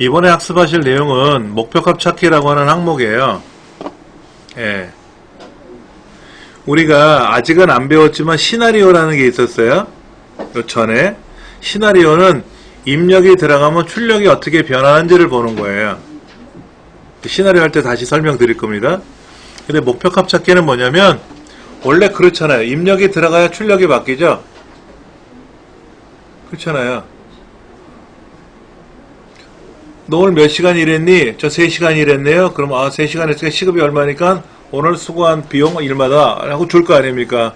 이번에 학습하실 내용은 목표값 찾기라고 하는 항목이에요. 예. 우리가 아직은 안 배웠지만 시나리오라는 게 있었어요. 요 전에 시나리오는 입력이 들어가면 출력이 어떻게 변하는지를 보는 거예요. 시나리오 할 때 다시 설명드릴 겁니다. 근데 목표값 찾기는 뭐냐면 원래 그렇잖아요. 입력이 들어가야 출력이 바뀌죠. 그렇잖아요. 너 오늘 몇 시간 일했니? 저 3시간 일했네요. 그럼 아 3시간 했으니까 시급이 얼마니까 오늘 수고한 비용 일마다 하고 줄 거 아닙니까?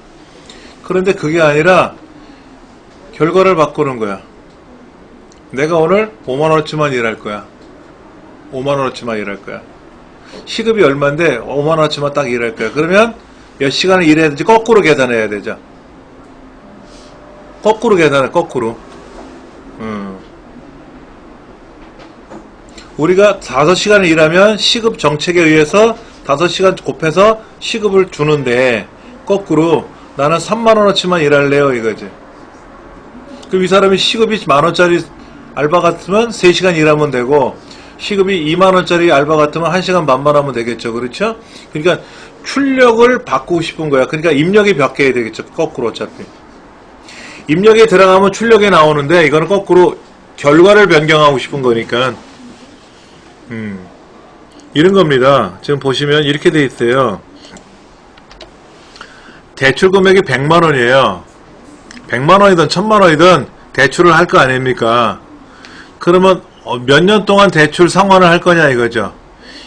그런데 그게 아니라 결과를 바꾸는 거야. 내가 오늘 5만원어치만 일할 거야. 5만원어치만 일할 거야. 시급이 얼마인데 5만원어치만 딱 일할 거야. 그러면 몇 시간을 일해야 되는지 거꾸로 계산해야 되죠. 거꾸로 계산해, 거꾸로. 우리가 5시간을 일하면 시급 정책에 의해서 5시간 곱해서 시급을 주는데 거꾸로 나는 3만원어치만 일할래요 이거지. 그럼 이 사람이 시급이 만원짜리 알바 같으면 3시간 일하면 되고 시급이 2만원짜리 알바 같으면 1시간 반만 하면 되겠죠 그렇죠? 그러니까 출력을 바꾸고 싶은 거야. 그러니까 입력이 바뀌어야 되겠죠 거꾸로 어차피. 입력에 들어가면 출력이 나오는데 이거는 거꾸로 결과를 변경하고 싶은 거니까 음, 이런 겁니다. 지금 보시면 이렇게 돼 있어요. 대출 금액이 100만 원이에요. 100만 원이든 1000만 원이든 대출을 할 거 아닙니까? 그러면 어, 몇년 동안 대출 상환을 할 거냐 이거죠.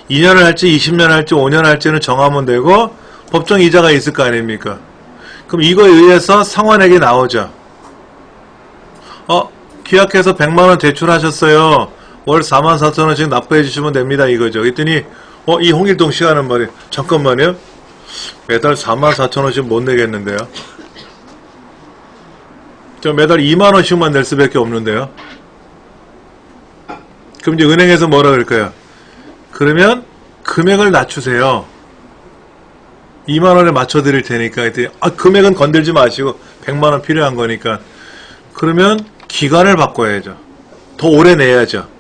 2년을 할지 20년 할지 5년 할지는 정하면 되고 법정 이자가 있을 거 아닙니까? 그럼 이거에 의해서 상환액이 나오죠. 어, 계약해서 100만 원 대출하셨어요. 월 4만 4천 원씩 납부해 주시면 됩니다. 이거죠. 그랬더니 어, 이 홍일동 씨 하는 말이 잠깐만요. 매달 4만 4천 원씩 못 내겠는데요. 저 매달 2만 원씩만 낼 수밖에 없는데요. 그럼 이제 은행에서 뭐라 그럴까요? 그러면 금액을 낮추세요. 2만 원에 맞춰 드릴 테니까 그랬더니 아, 금액은 건들지 마시고 100만 원 필요한 거니까 그러면 기간을 바꿔야죠. 더 오래 내야죠.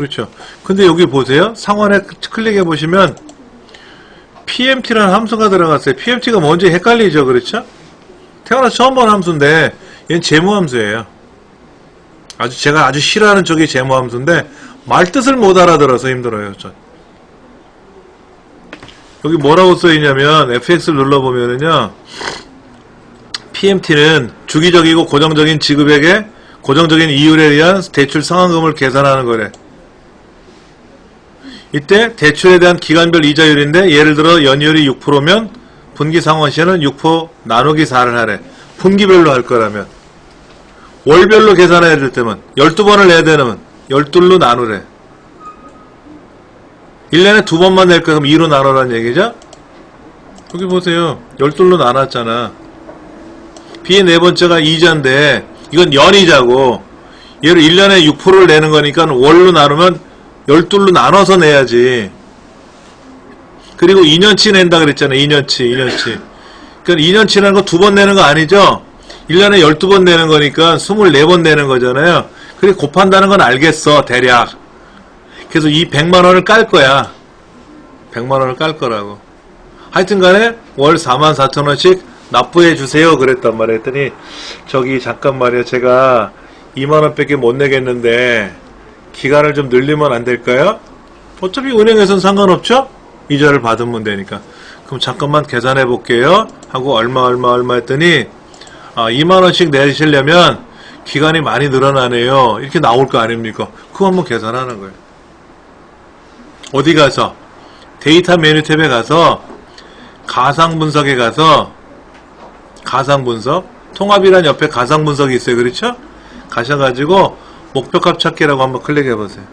그렇죠. 근데 여기 보세요. 상환에 클릭해 보시면 PMT라는 함수가 들어갔어요. PMT가 뭔지 헷갈리죠. 그렇죠? 태어나서 처음 본 함수인데 얘는 재무 함수예요. 아주 제가 아주 싫어하는 쪽이 재무 함수인데 말 뜻을 못 알아들어서 힘들어요. 전. 여기 뭐라고 써 있냐면 FX를 눌러 보면은요. PMT는 주기적이고 고정적인 지급액에 고정적인 이율에 의한 대출 상환금을 계산하는 거래. 이때 대출에 대한 기간별 이자율인데 예를 들어 연이율이 6%면 분기 상환 시에는 6% 나누기 4를 하래. 분기별로 할 거라면. 월별로 계산해야 될 때면 12번을 내야 되면 12로 나누래. 1년에 두 번만 낼 거면 2로 나누라는 얘기죠? 여기 보세요. 12로 나눴잖아. B의 네 번째가 이자인데 이건 연이자고 얘를 1년에 6%를 내는 거니까 월로 나누면 12로 나눠서 내야지. 그리고 2년치 낸다 그랬잖아요. 2년치, 2년치. 그러니까 2년치라는 거 두 번 내는 거 아니죠? 1년에 12번 내는 거니까 24번 내는 거잖아요. 그래 곱한다는 건 알겠어. 대략. 그래서 이 100만 원을 깔 거야. 100만 원을 깔 거라고. 하여튼 간에 월 4만 4천 원씩 납부해 주세요. 그랬단 말이야. 했더니 저기 잠깐 말이야. 제가 2만 원밖에 못 내겠는데 기간을 좀 늘리면 안 될까요? 어차피 은행에선 상관없죠? 이자를 받으면 되니까. 그럼 잠깐만 계산해 볼게요. 하고 얼마 얼마 얼마 했더니 아, 2만 원씩 내시려면 기간이 많이 늘어나네요. 이렇게 나올 거 아닙니까? 그거 한번 계산하는 거예요. 어디 가서 데이터 메뉴 탭에 가서 가상 분석에 가서 가상 분석 통합이란 옆에 가상 분석이 있어요. 그렇죠? 가셔가지고 목표값 찾기라고 한번 클릭해 보세요.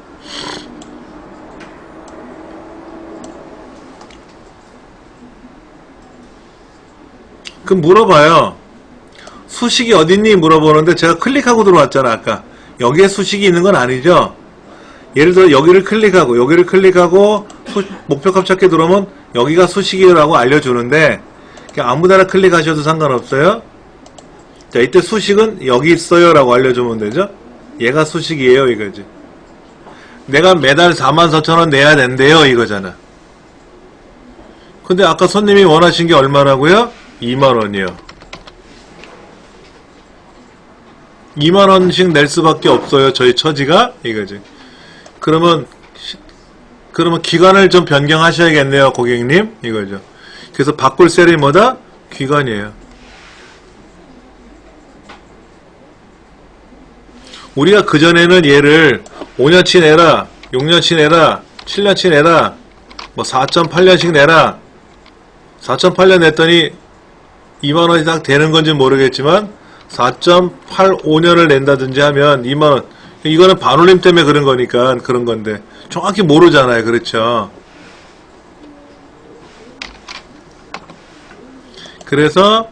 그럼 물어봐요. 수식이 어딨니? 물어보는데 제가 클릭하고 들어왔잖아, 아까. 여기에 수식이 있는 건 아니죠? 예를 들어 여기를 클릭하고 여기를 클릭하고 수- 목표값 찾기 들어오면 여기가 수식이라고 알려주는데 아무데나 클릭하셔도 상관없어요. 자, 이때 수식은 여기 있어요 라고 알려주면 되죠? 얘가 수식이에요, 이거지. 내가 매달 44,000원 내야 된대요. 이거잖아. 근데 아까 손님이 원하신 게 얼마라고요? 2만원이요. 2만원씩 낼 수밖에 없어요. 저희 처지가. 이거지. 그러면, 시- 그러면 기간을 좀 변경하셔야겠네요. 고객님. 이거죠. 그래서 바꿀 셀이 뭐다? 기간이에요. 우리가 그전에는 얘를 5년치 내라, 6년치 내라, 7년치 내라, 뭐 4.8년씩 내라, 4.8년 냈더니 2만원이 딱 되는 건지 모르겠지만 4.85년을 낸다든지 하면 2만원. 이거는 반올림 때문에 그런 거니까 그런 건데. 정확히 모르잖아요. 그렇죠? 그래서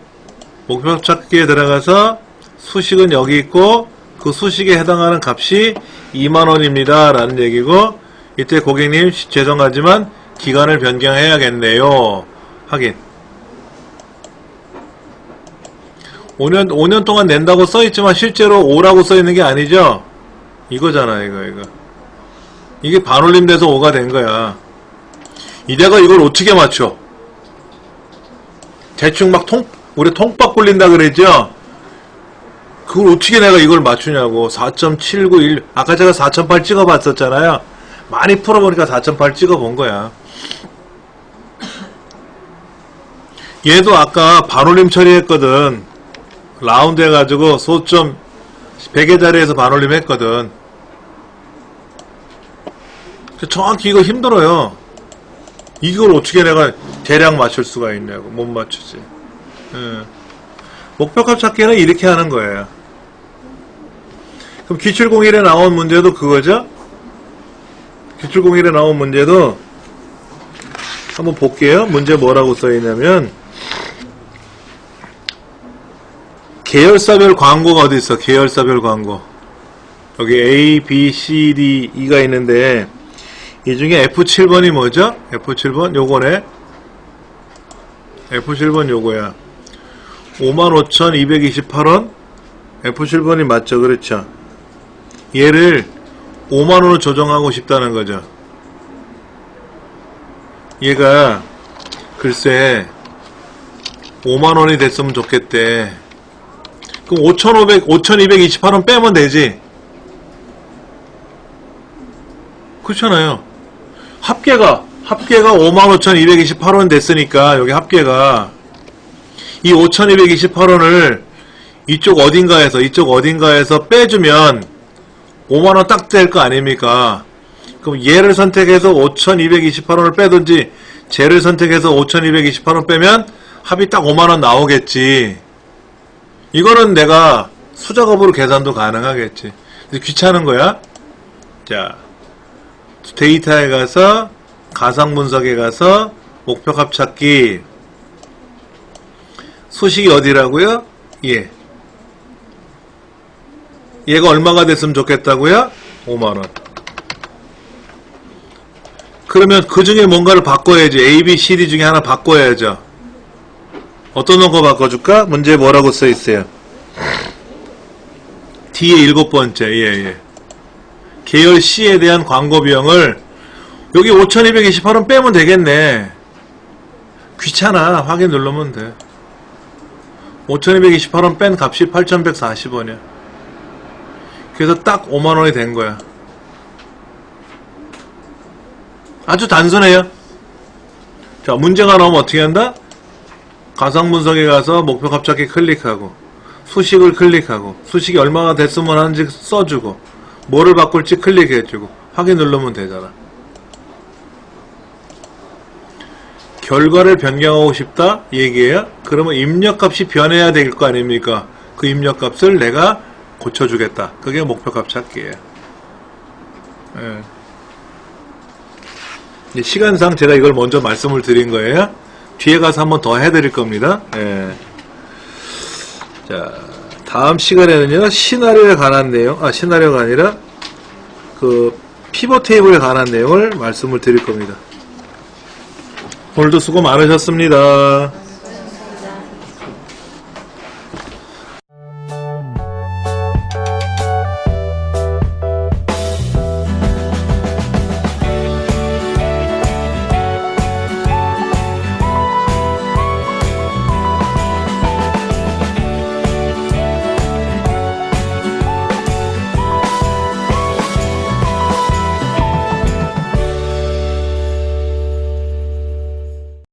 목표 찾기에 들어가서 수식은 여기 있고 그 수식에 해당하는 값이 2만원입니다. 라는 얘기고 이때 고객님 죄송하지만 기간을 변경해야겠네요. 확인. 5년 5년 동안 낸다고 써있지만 실제로 5라고 써있는 게 아니죠? 이거잖아 이거 이거. 이게 반올림 돼서 5가 된 거야. 이대가 이걸 어떻게 맞춰? 대충 막 통, 우리 통박 굴린다 그랬죠? 그걸 어떻게 내가 이걸 맞추냐고. 4.791. 아까 제가 4.8 찍어봤었잖아요. 많이 풀어보니까 4.8 찍어본 거야. 얘도 아까 반올림 처리했거든. 라운드 해가지고 소점 100의 자리에서 반올림 했거든. 정확히 이거 힘들어요. 이걸 어떻게 내가 대략 맞출 수가 있냐고 못 맞추지 예. 목표값 찾기는 이렇게 하는 거예요 그럼 기출공일에 나온 문제도 그거죠 기출공일에 나온 문제도 한번 볼게요 문제 뭐라고 써있냐면 계열사별 광고가 어디 있어 계열사별 광고 여기 A, B, C, D, E가 있는데 이 중에 F7번이 뭐죠? F7번 요거네. F7번 요거야. 55,228원? F7번이 맞죠? 그렇죠? 얘를 5만원으로 조정하고 싶다는 거죠. 얘가 글쎄 5만원이 됐으면 좋겠대. 그럼 5,500, 5,228원 빼면 되지. 그렇잖아요. 합계가 합계가 55,228원 됐으니까 여기 합계가 이 5,228원을 이쪽 어딘가에서 이쪽 어딘가에서 빼주면 5만원 딱 될 거 아닙니까? 그럼 얘를 선택해서 5,228원을 빼든지 쟤를 선택해서 5,228원 빼면 합이 딱 5만원 나오겠지. 이거는 내가 수작업으로 계산도 가능하겠지. 귀찮은 거야. 자, 데이터에 가서 가상 분석에 가서 목표값 찾기 수식이 어디라고요? 예. 얘가 얼마가 됐으면 좋겠다고요? 5만원. 그러면 그 중에 뭔가를 바꿔야지. A, B, C, D 중에 하나 바꿔야죠. 어떤 거 바꿔줄까? 문제에 뭐라고 써 있어요? D의 일곱 번째. 예, 예. 계열 C에 대한 광고 비용을 여기 5228원 빼면 되겠네. 귀찮아. 확인 누르면 돼. 5228원 뺀 값이 8140원이야. 그래서 딱 5만원이 된 거야. 아주 단순해요. 자, 문제가 나오면 어떻게 한다? 가상 분석에 가서 목표 값찾기 클릭하고 수식을 클릭하고 수식이 얼마가 됐으면 하는지 써주고 뭐를 바꿀지 클릭해주고 확인 누르면 되잖아. 결과를 변경하고 싶다 얘기해요. 그러면 입력값이 변해야 될 거 아닙니까? 그 입력값을 내가 고쳐주겠다. 그게 목표값 찾기예요. 예. 시간상 제가 이걸 먼저 말씀을 드린 거예요. 뒤에 가서 한번 더 해드릴 겁니다. 예. 자, 다음 시간에는요, 시나리오에 관한 내용, 아, 시나리오가 아니라, 그, 피벗 테이블에 관한 내용을 말씀을 드릴 겁니다. 오늘도 수고 많으셨습니다.